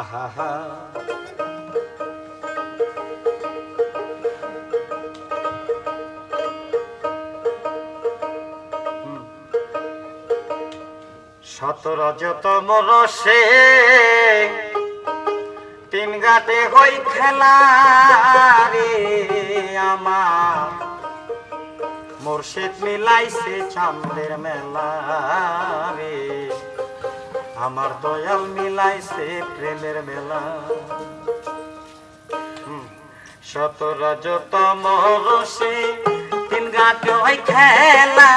আহা হা সতর যতম রসে তিন গাতে হই খেলা রে আমার। মুর্শিদ মিলাইছে চাঁদের মেলা। আমার দয়াল মিলাইছে প্রেমের মেলা। শত রাজত রসে তিন গাতে হয় খেলা।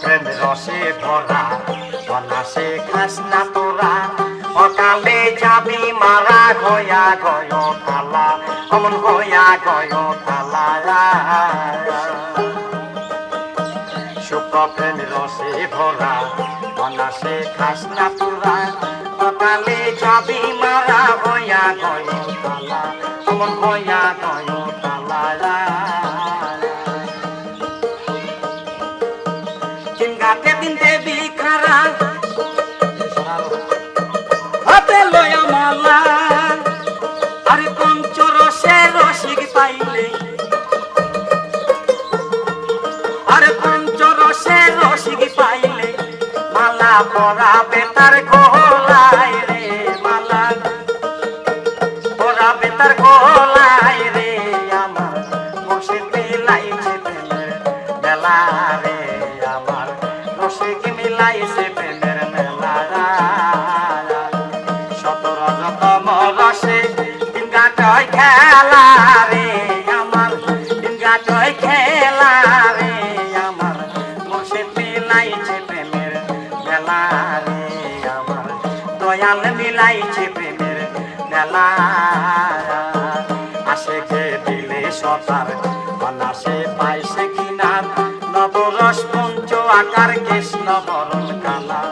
প্রেম রসে ভরা, বনাসে খাস না তোরা। অকালে যাবি মারা গয়া গয় তালা, অমন গয়া গয় তালা। সুখ প্রেম রসে ভরা, বনাসে খাস না তোরা। অকালে যাবি মারা গয়া গয় তালা, অমন গয়া গয় পরা বেতার গোলায় রে মালা। পরা বেতার গোলায় রে আমার। মুর্শিদ মিলাইছে প্রেমের মেলা রে আমার। রসিক মিলাইছে প্রেমের মেলা সতর যতম রসে তিন গাটয় খেলা মেলা আসে কে দিলে সতার অনাসে পাইছে কিনার। নবরস পঞ্চ আকার কৃষ্ণ বরণ কালা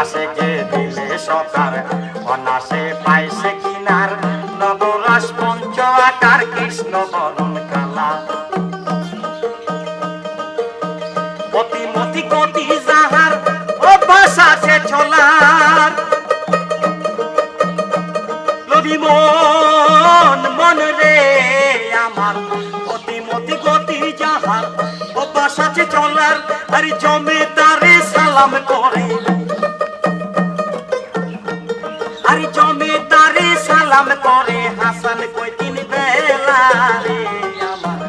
আসে কে দিলে সতার অনাসে পাইছে কিনার। নবরস পঞ্চ আকার কৃষ্ণ বরণ কালা অতি মতি গতি যাহার অভ্যাস আছে চলার। লবি মন রে আমার। অতি মতি গতি যাহার অভ্যাস আছে চলার, আর জমে তারে সালাম করে। আর জমে তারে সালাম করে, হাসান কই তিন বেলা রে আমার।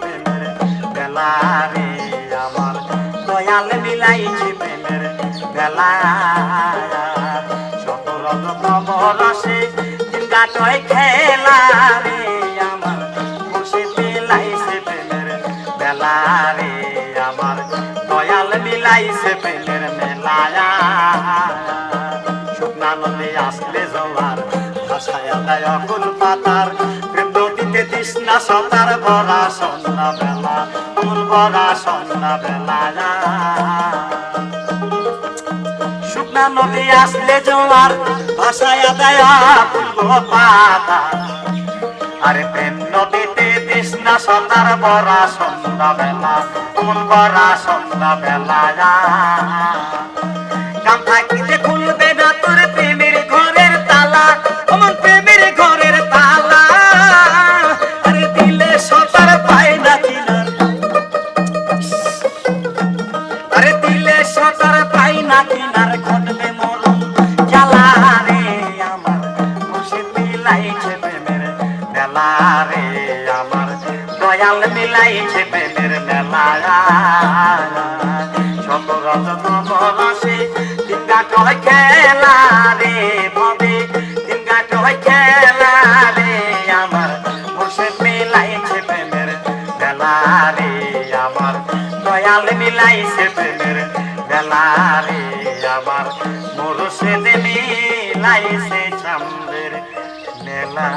প্রেমের বেলা রে আমার। দয়াল মিলাইছে প্রেমের বেলা। কবরসে তিন গাটয় খেলা রে, আমার মুর্শিদ মিলাইছে প্রেমের বেলা রে, আমার দয়াল মিলাইছে প্রেমের মেলা। শুকনা নদী আসলে জোয়ার ভাষায় দেয় অকুল পাতার নদীতে তৃষ্ণা সতার বরা সন্ধ্যা বেলা অমন বরা সন্ধ্যা বেলা। শুকনা নদী আসলে জোয়ার ভাষায় দেয় পাতা আরে প্রেম নদীতে তৃষ্ণা সন্ধ্যার বরা সন্ধ্যা বেলা অমন বরা সন্ধ্যা বেলা কাম থাকিতে খুলবে না তোর প্রেমের ঘরের তালা, অমন প্রেমের ঘরের তালা। আরে দিলে সতার পায় না কিনার। আরে দিলে সতার পাই না কিনার ঘটবে দয়াল মিলাইছে প্রেমের মেলা সত রত বরসে তিনগা টয় খেলা রে ভবে। তিনগা টয় খেলা রে, আমার মুর্শিদ মিলাইছে প্রেমের দয়াল মিলাইছে প্রেমের বেলা রে। আমার মুর্শিদ মিলাইছে চান্দের মেলা।